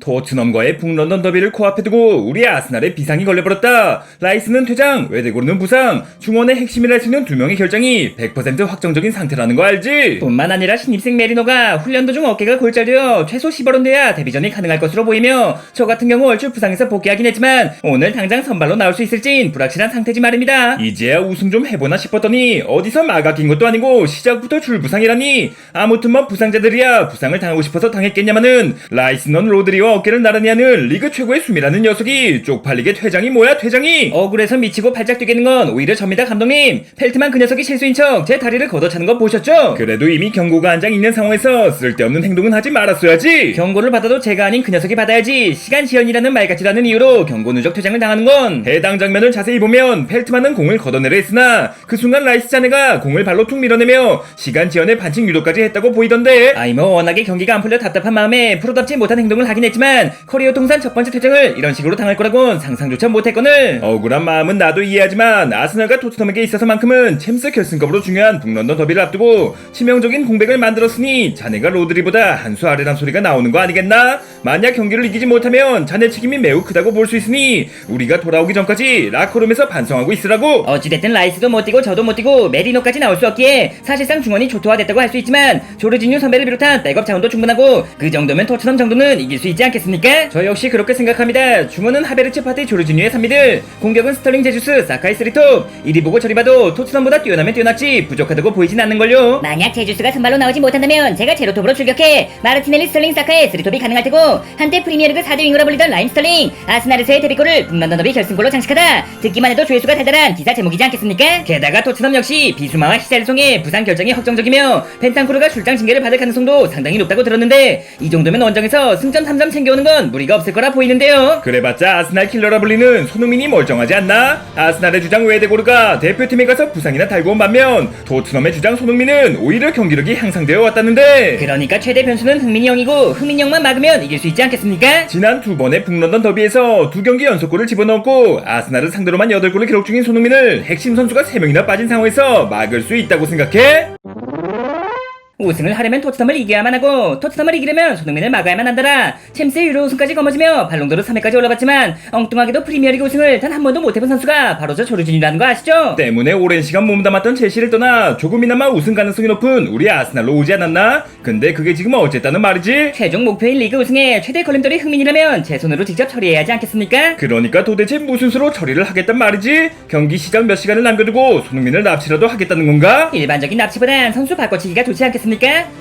토트넘과의 북런던 더비를 코앞에 두고 우리 아스날에 비상이 걸려버렸다. 라이스는 퇴장, 외대고르는 부상, 중원의 핵심이라 할수 있는 두 명의 결정이 100% 확정적인 상태라는 거 알지? 뿐만 아니라 신입생 메리노가 훈련 도중 어깨가 골절되어 최소 10월은 돼야 데뷔전이 가능할 것으로 보이며 저 같은 경우 얼추 부상에서 복귀하긴 했지만 오늘 당장 선발로 나올 수 있을진 불확실한 상태지 말입니다. 이제야 우승 좀 해보나 싶었더니 어디서 마가 낀 것도 아니고 시작부터 줄부상이라니 아무튼 뭐 부상자들이야 부상을 당하고 싶어서 당했겠냐마는 라이스넌 로드리 와 어깨를 나란히 하는 리그 최고의 숨이라는 녀석이 쪽팔리게 퇴장이 뭐야 퇴장이? 억울해서 미치고 발작 뛰겠는 건 오히려 접니다 감독님. 펠트만 그 녀석이 실수인 척 제 다리를 걷어차는 거 보셨죠? 그래도 이미 경고가 한 장 있는 상황에서 쓸데없는 행동은 하지 말았어야지. 경고를 받아도 제가 아닌 그 녀석이 받아야지. 시간 지연이라는 말 같지도 않은 이유로 경고 누적 퇴장을 당하는 건 해당 장면을 자세히 보면 펠트만은 공을 걷어내려 했으나 그 순간 라이스 자네가 공을 발로 툭 밀어내며 시간 지연에 반칙 유도까지 했다고 보이던데. 아이 뭐 워낙에 경기가 안 풀려 답답한 마음에 프로답지 못한 행동을 하긴 했지 만 커리어 통산 첫 번째 퇴장을 이런 식으로 당할 거라곤 상상조차 못했거늘 억울한 마음은 나도 이해하지만 아스널과 토트넘에게 있어서만큼은 챔스 결승급으로 중요한 북런던 더비를 앞두고 치명적인 공백을 만들었으니 자네가 로드리보다 한 수 아래란 소리가 나오는 거 아니겠나? 만약 경기를 이기지 못하면 자네 책임이 매우 크다고 볼 수 있으니 우리가 돌아오기 전까지 라커룸에서 반성하고 있으라고 어찌됐든 라이스도 못 뛰고 저도 못 뛰고 메리노까지 나올 수 없기에 사실상 중원이 조토화됐다고 할 수 있지만 조르지뉴 선배를 비롯한 백업 자원도 충분하고 그 정도면 토트넘 정도는 이길 수 있지 않겠습니까? 저 역시 그렇게 생각합니다. 중원은 하베르츠 파티 조르지뉴의 3미들 공격은 스털링 제주스 사카이 스리톱 이리 보고 저리 봐도 토트넘보다 뛰어나면 뛰어났지 부족하다고 보이진 않는걸요 만약 제주스가 선발로 나오지 못한다면 제가 제로톱으로 출격해 마르티넬리 스털링 사카의 스리톱이 가능할 테고 한때 프리미어리그 4대 윙어라 불리던 라임 스털링 아스나르스의 데뷔골을 북런던 더비 결승골로 장식하다 듣기만 해도 조회수가 달달한 기사 제목이지 않겠습니까? 게다가 토트넘 역시 비수마와 히샬송의 부상 결정이 확정적이며 벤탄쿠르가 출장 징계를 받을 가능성도 상당히 높다고 들었는데 이 정도면 원정에서 승점 3점 챙겨오는 건 무리가 없을 거라 보이는데요. 그래봤자 아스날 킬러라 불리는 손흥민이 멀쩡하지 않나? 아스날의 주장 외대고르가 대표팀에 가서 부상이나 달고 온 반면 토트넘의 주장 손흥민은 오히려 경기력이 향상되어 왔다는데 그러니까 최대 변수는 흥민이 형이고 흥민이 형만 막으면 이길 수 있지 않겠습니까? 지난 두 번의 북런던 더비에서 두 경기 연속골을 집어넣었고 아스날은 상대로만 8골을 기록 중인 손흥민을 핵심 선수가 3명이나 빠진 상황에서 막을 수 있다고 생각해? 우승을 하려면 토트넘을 이겨야만 하고 토트넘을 이기려면 손흥민을 막아야만 한다라 챔스 유로 우승까지 거머쥐며 발롱도르 3회까지 올라갔지만 엉뚱하게도 프리미어리그 우승을 단 한 번도 못 해본 선수가 바로 저 조르준이라는 거 아시죠? 때문에 오랜 시간 몸담았던 첼시를 떠나 조금이나마 우승 가능성이 높은 우리 아스날로 오지 않았나? 근데 그게 지금 어쨌다는 말이지? 최종 목표인 리그 우승에 최대 걸림돌이 흥민이라면 제 손으로 직접 처리해야 하지 않겠습니까? 그러니까 도대체 무슨 수로 처리를 하겠단 말이지? 경기 시작 몇 시간을 남겨두고 손흥민을 납치라도 하겠다는 건가? 일반적인 납치보단 선수 바꿔치기가 좋지 않겠습니까?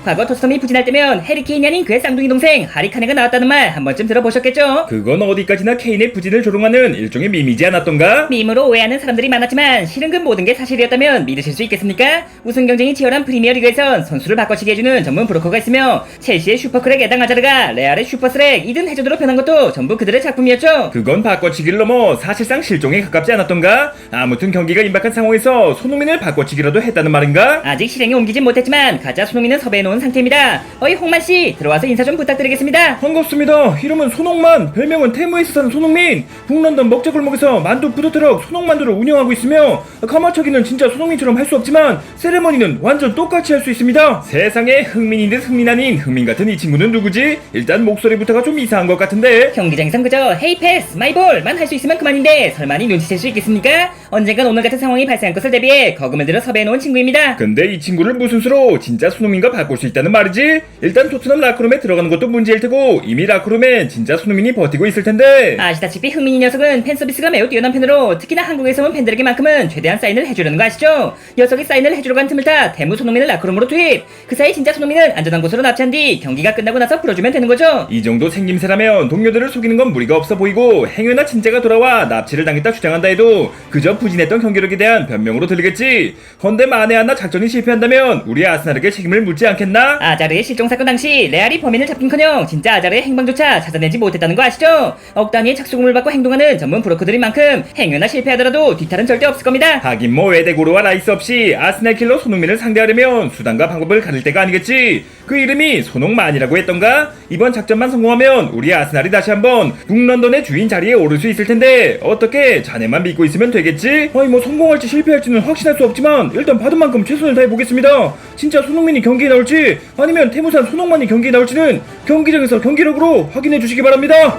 과거 토트넘이 부진할 때면 해리케인이 아닌 그의 쌍둥이 동생 하리카네가 나왔다는 말 한 번쯤 들어보셨겠죠? 그건 어디까지나 케인의 부진을 조롱하는 일종의 밈이지 않았던가? 밈으로 오해하는 사람들이 많았지만 실은 그 모든 게 사실이었다면 믿으실 수 있겠습니까? 우승 경쟁이 치열한 프리미어리그에선 선수를 바꿔치기 해주는 전문 브로커가 있으며 첼시의 슈퍼크랙 에당 아자르가 레알의 슈퍼스랙 이든 해저드로 변한 것도 전부 그들의 작품이었죠. 그건 바꿔치기를 넘어 사실상 실종에 가깝지 않았던가? 아무튼 경기가 임박한 상황에서 손흥민을 바꿔치기라도 했다는 말인가? 아직 실행에 옮기진 못했지만 가짜 손흥민은 섭외해 놓은 상태입니다. 어이 홍만 씨 들어와서 인사 좀 부탁드리겠습니다. 반갑습니다. 이름은 손홍만, 별명은 태무에서 사는 손흥민. 북런던 먹자골목에서 만두 푸드트럭 손홍만두를 운영하고 있으며 카마차기는 진짜 손흥민처럼 할 수 없지만 세레머니는 완전 똑같이 할 수 있습니다. 세상에 흥민인 듯 흥민 아닌 흥민 같은 이 친구는 누구지? 일단 목소리부터가 좀 이상한 것 같은데. 경기장에선 그저 헤이 패스 마이볼만 할 수 있으면 그만인데 설마니 눈치챌 수 있겠습니까? 언젠간 오늘 같은 상황이 발생할 것을 대비해 거금을 들여 섭외해 놓은 친구입니다. 근데 이 친구를 무슨 수로 진짜 손 흥민과 바꿀 수 있다는 말이지? 일단 토트넘 라크룸에 들어가는 것도 문제일 테고 이미 라크룸엔 진짜 손흥민이 버티고 있을 텐데. 아시다시피 흥민이 녀석은 팬 서비스가 매우 뛰어난 팬으로 특히나 한국에서 온 팬들에게만큼은 최대한 사인을 해주려는 거 아시죠? 녀석이 사인을 해주러 간 틈을 타 대무 손흥민을 라크룸으로 투입 그 사이 진짜 손흥민은 안전한 곳으로 납치한 뒤 경기가 끝나고 나서 풀어주면 되는 거죠 이 정도 생김새라면 동료들을 속이는 건 무리가 없어 보이고 행여나 진짜가 돌아와 납치를 당했다 주장한다 해도 그저 부진했던 경기력에 대한 변명으로 들리겠지. 헌데 만에 하나 작전이 실패한다면 우리 아스날에게 책임을 묻지 않겠나? 아자르의 실종 사건 당시 레알이 범인을 잡긴커녕 진짜 아자르의 행방조차 찾아내지 못했다는 거 아시죠? 억 단위의 착수금을 받고 행동하는 전문 브로커들인 만큼 행여나 실패하더라도 뒤탈은 절대 없을 겁니다 하긴 뭐 외대고로와 라이스 없이 아스날 킬러 손흥민을 상대하려면 수단과 방법을 가릴 때가 아니겠지. 그 이름이 손흥만이라고 했던가? 이번 작전만 성공하면 우리 아스날이 다시 한번 북런던의 주인 자리에 오를 수 있을 텐데 어떻게 자네만 믿고 있으면 되겠지? 아니 뭐 성공할지 실패할지는 확신할 수 없지만 일단 받은 만큼 최선을 다해 보겠습니다 진짜 손흥민이 경기에 나올지 아니면 태무산 손흥만이 경기에 나올지는 경기장에서 경기력으로 확인해 주시기 바랍니다